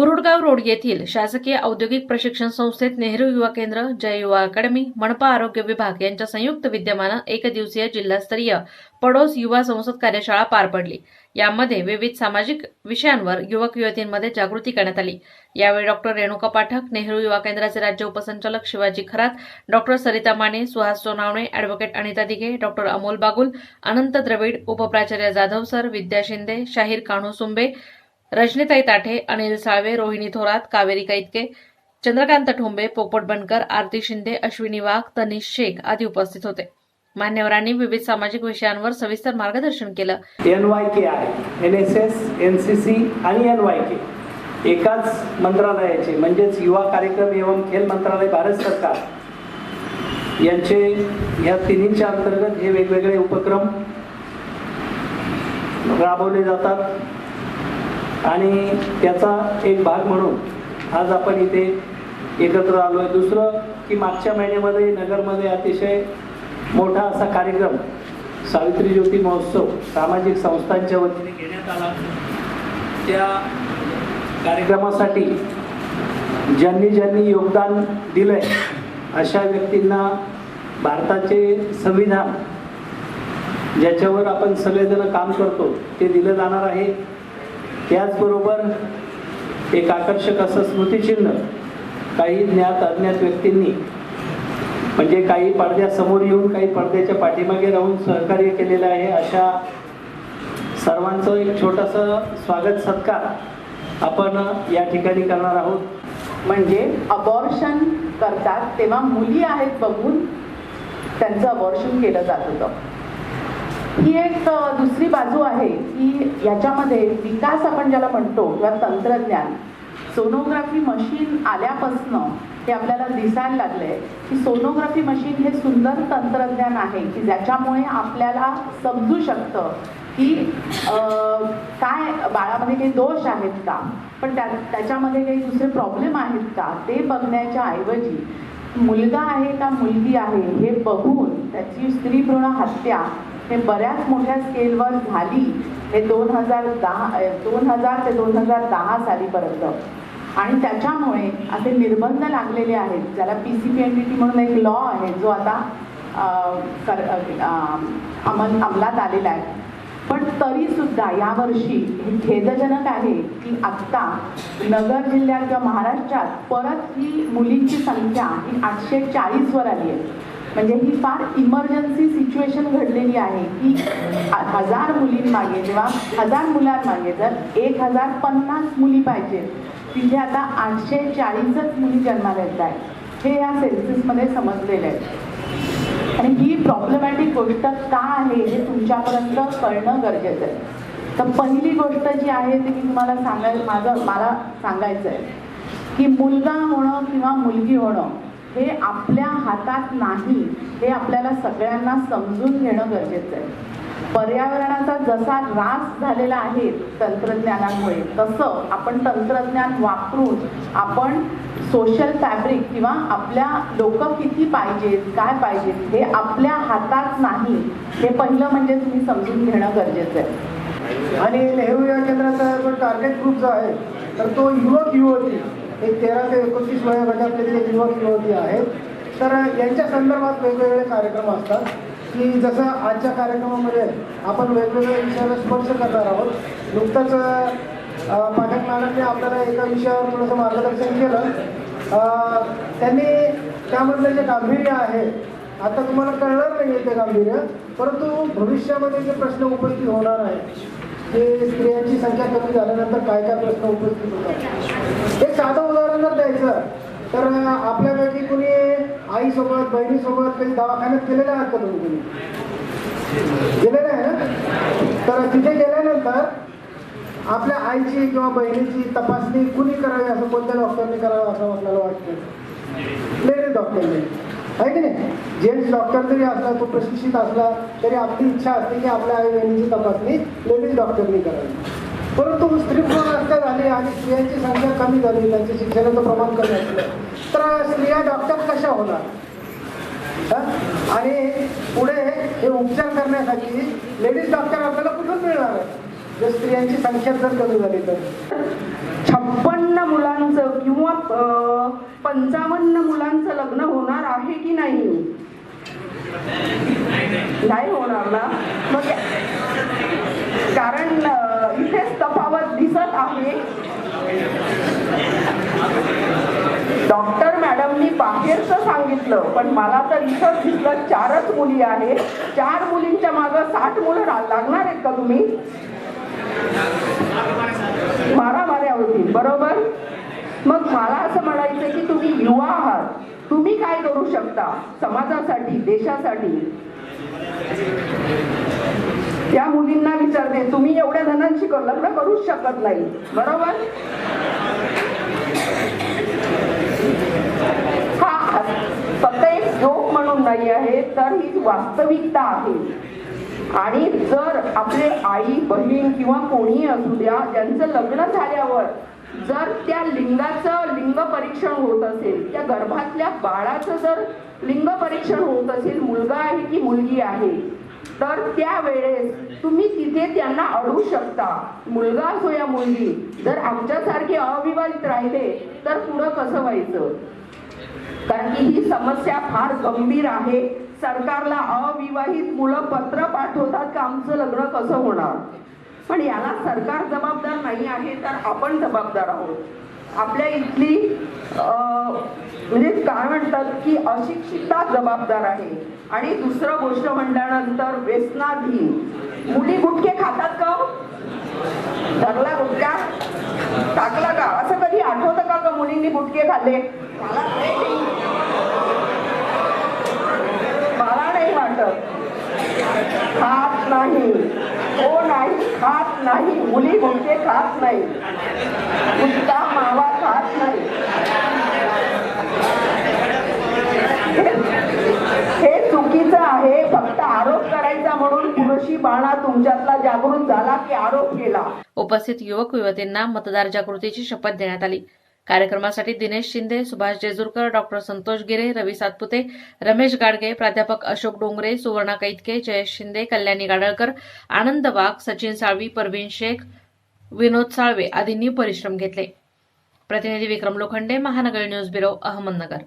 गुरुडगाव road येथील शासकीय औद्योगिक प्रशिक्षण संस्थेत नेहरू युवा केंद्र जय युवा अकादमी मनपा आरोग्य विभाग यांच्या संयुक्त विद्यमानं एक दिवसीय जिल्हास्तरीय पडोस युवा संसद कार्यशाळा पार पडली. यामध्ये विविध सामाजिक विषयांवर युवक युवतींमध्ये जागृती करण्यात आली. यावेळी डॉक्टर रेणुका पाठक नेहरू युवा केंद्राचे राज्य उपसंचालक Shivaji Kharat doctor Sarita Mane Suhas Sonawane advocate Anita Dighe doctor Amol Bagul Anant Dravid उपप्राचार्य Jadhav sir Vidya Shinde शाहीर कान्हू सुंबे रजनीताई ताठे अनिल साळवे रोहिणी थोरात कावेरी कैतके चंद्रकांत ठोंबे पोपट बनकर आरती शिंदे अश्विनी वाघ तनिष शेख आदी उपस्थित होते. मान्यवरांनी विविध सामाजिक विषयांवर सविस्तर मार्गदर्शन केलं. एन वाय के आहे. N S S N C C आणि एन वाय के एकाच मंत्रालयाचे म्हणजेच युवा कार्यक्रम एवं खेल मंत्रालय भारत सरकार. यांचे या तिन्हीच्या अंतर्गत हे वेगवेगळे उपक्रम राबवले जातात. आणि त्याचा एक भाग म्हणून आज आपण इथे एकत्र आलो आहे दुसरं की मागच्या महिन्यामध्ये नगरमध्ये अतिशय मोठा असा कार्यक्रम सावित्री ज्योती महोत्सव सामाजिक संस्थांच्या वतीने घेण्यात आला. त्या कार्यक्रमासाठी ज्यांनी ज्यांनी योगदान दिलंय अशा व्यक्तींना भारताचे संविधान ज्याच्यावर आपण सगळेजण काम करतो ते दिलं जाणार आहे. त्याचबरोबर एक आकर्षक असं स्मृतिचिन्ह काही ज्ञात अज्ञात व्यक्तींनी म्हणजे काही पडद्यासमोर येऊन काही पडद्याच्या पाठीमागे राहून सहकार्य केलेलं आहे अशा सर्वांचं एक छोटंसं स्वागत सत्कार आपण या ठिकाणी करणार आहोत. म्हणजे अबॉर्शन करतात तेव्हा मुली आहेत बघून त्यांचं अबॉर्शन केलं जात होतं. ही एक दुसरी बाजू आहे की याच्यामध्ये विकास आपण ज्याला म्हणतो किंवा तंत्रज्ञान सोनोग्राफी मशीन आल्यापासनं हे आपल्याला दिसायला लागलंय की सोनोग्राफी मशीन हे सुंदर तंत्रज्ञान आहे की ज्याच्यामुळे आपल्याला समजू शकतं की काय बाळामध्ये काही दोष आहेत का? पण त्या त्याच्यामध्ये काही दुसरे प्रॉब्लेम आहेत का? ते बघण्याच्या ऐवजी मुलगा आहे का मुलगी आहे हे बघून त्याची स्त्री भ्रूण हत्या हे बऱ्याच मोठ्या स्केलवर झाली हे दोन हजार दहा दोन हजार ते दोन हजार दहा सालीपर्यंत. आणि त्याच्यामुळे असे निर्बंध लागलेले आहेत ज्याला P C P N D T म्हणून एक लॉ आहे जो आता कर अमल अंमलात आलेला आहे. पण तरीसुद्धा यावर्षी हे खेदजनक आहे की आत्ता नगर जिल्ह्यात किंवा महाराष्ट्रात परत ही मुलींची संख्या ही आठशे चाळीसवर आली आहे. म्हणजे ही फार इमर्जन्सी सिच्युएशन घडलेली आहे की हजार मुलींमागे किंवा हजार मुलांमागे जर एक हजार पन्नास मुली पाहिजे तिथे आता आठशे चाळीसच मुली जन्माला येत आहेत हे या सेन्सिसमध्ये समजलेलं आहे. आणि ही प्रॉब्लेमॅटिक गोष्ट का आहे हे तुमच्यापर्यंत कळणं गरजेचं आहे. तर पहिली गोष्ट जी आहे ती मी तुम्हाला सांगायला माझं मला सांगायचं आहे की मुलगा होणं किंवा मुलगी होणं हे आपल्या हातात नाही हे आपल्याला सगळ्यांना समजून घेणं गरजेचं आहे. पर्यावरणाचा जसा ऱ्हास झालेला आहे तंत्रज्ञानामुळे तसं आपण तंत्रज्ञान वापरून आपण सोशल फॅब्रिक किंवा आपल्या लोक किती पाहिजेत काय पाहिजेत हे आपल्या हातात नाही हे पहिलं म्हणजे तुम्ही समजून घेणं गरजेचं आहे. आणि नेहरू या केंद्राचा जो टार्गेट ग्रुप जो आहे तर तो युवक युवती एक तेरा ते एकोणतीस वयोगटातले जे युवक युवती आहेत तर यांच्या संदर्भात वेगवेगळे कार्यक्रम असतात की जसं आजच्या कार्यक्रमामध्ये आपण वेगवेगळ्या विषयाला स्पर्श करणार आहोत. नुकतंच पाठक मॅडमने आपल्याला एका विषयावर थोडंसं मार्गदर्शन केलं. त्यांनी त्यामधलं जे गांभीर्य आहे आता तुम्हाला कळणार नाही ते गांभीर्य परंतु भविष्यामध्ये जे प्रश्न उपस्थित होणार आहे की स्त्रियांची संख्या कमी झाल्यानंतर काय काय प्रश्न उपस्थित होतात? एक साधं उदाहरण जर द्यायचं तर आपल्यापैकी कुणी आईसोबत बहिणीसोबत काही दवाखान्यात गेलेले आहात का तुम्ही कुणी? गेलेले आहे ना? तर तिथे गेल्यानंतर आपल्या आईची किंवा बहिणीची तपासणी कुणी करावी असं कोणत्या डॉक्टरने करावं असं आपल्याला वाटतं? लेडीज डॉक्टरने आहे की नाही? जेंट्स डॉक्टर जरी असला तो प्रशिक्षित असला तरी आपली इच्छा असते की आपल्या आई बहिणीची तपासणी लेडीज डॉक्टरनी करावी. परंतु स्त्री भ्रूण झाली आणि स्त्रियांची संख्या कमी झाली त्यांच्या शिक्षणाचं प्रमाण कमी असलं तर स्त्रिया डॉक्टर कशा होणार? आणि पुढे हे उपचार करण्यासाठी लेडीज डॉक्टर आपल्याला कुठून मिळणार आहे? जर स्त्रियांची संख्या जर कमी झाली तर? छप्पन्न मुलांचं किंवा पंचावन्न मुलांचं लग्न होणार आहे की नाही? नाही होणार ना? मग कारण इथेच तफावत दिसत आहे. डॉक्टर मॅडमनी बाहेरचं सांगितलं पण मला तर इथंच दिसलं चारच मुली आहे चार मुलींच्या मागं साठ मुलं लागणार आहेत का तुम्ही? बरोबर? मग मला असं म्हणायचं की तुम्ही युवा आहात. तुम्ही काय करू शकता? समाजासाठी देशासाठी? त्या मुलींना विचारते तुम्ही एवढ्या जणांशी लग्न करूच शकत नाही. बरोबर? हा फक्त एक जोक म्हणून नाही आहे तर ही वास्तविकता आहे. आणि जर आपले आई बहीण किंवा कोणी असू द्या ज्यांचं लग्न झाल्यावर जर त्या लिंगाचं लिंग परीक्षण होत असेल त्या गर्भातल्या बाळाचं जर लिंग परीक्षण होत असेल मुलगा आहे की मुलगी आहे तर त्यावेळेस तुम्ही तिथे त्यांना अडू शकता. मुलगा असो या मुलगी जर आमच्यासारखे अविवाहित राहिले तर पुढं कसं व्हायचं? कारण की ही समस्या फार गंभीर आहे. सरकारला अविवाहित मुलं पत्र पाठवतात का आमचं लग्न कसं होणार? पण याला सरकार जबाबदार नाही आहे तर आपण जबाबदार आहोत. आपल्या इथली म्हणजे काय म्हणतात की अशिक्षितता जबाबदार आहे. आणि दुसरं गोष्ट म्हटल्यानंतर व्यसनाधीन. मुली गुटखे खातात का हो? धरला गुटख्या टाकला का? असं कधी आठवतं का का मुलींनी गुटखे खाल्ले? मला नाही वाटत खात नाही हो नाही खात नाही मुली मुलगे खात नाही. गुटखा मावा खात नाही. हे- हे चुकीचं आहे. फक्त आरोप करायचा म्हणून पुरुषी बाणा तुमच्यातला जागृत झाला की आरोप केला. उपस्थित युवक युवतींना मतदार जागृतीची शपथ देण्यात आली. कार्यक्रमासाठी दिनेश शिंदे सुभाष जेजुरकर डॉक्टर संतोष गिरे रवी सातपुते रमेश गाडगे प्राध्यापक अशोक डोंगरे सुवर्णा कैतके जयेश शिंदे कल्याणी गाडळकर आनंद वाघ सचिन साळवी परवीन शेख विनोद साळवे आदींनी परिश्रम घेतले. प्रतिनिधी विक्रम लोखंडे महानगर न्यूज ब्युरो अहमदनगर.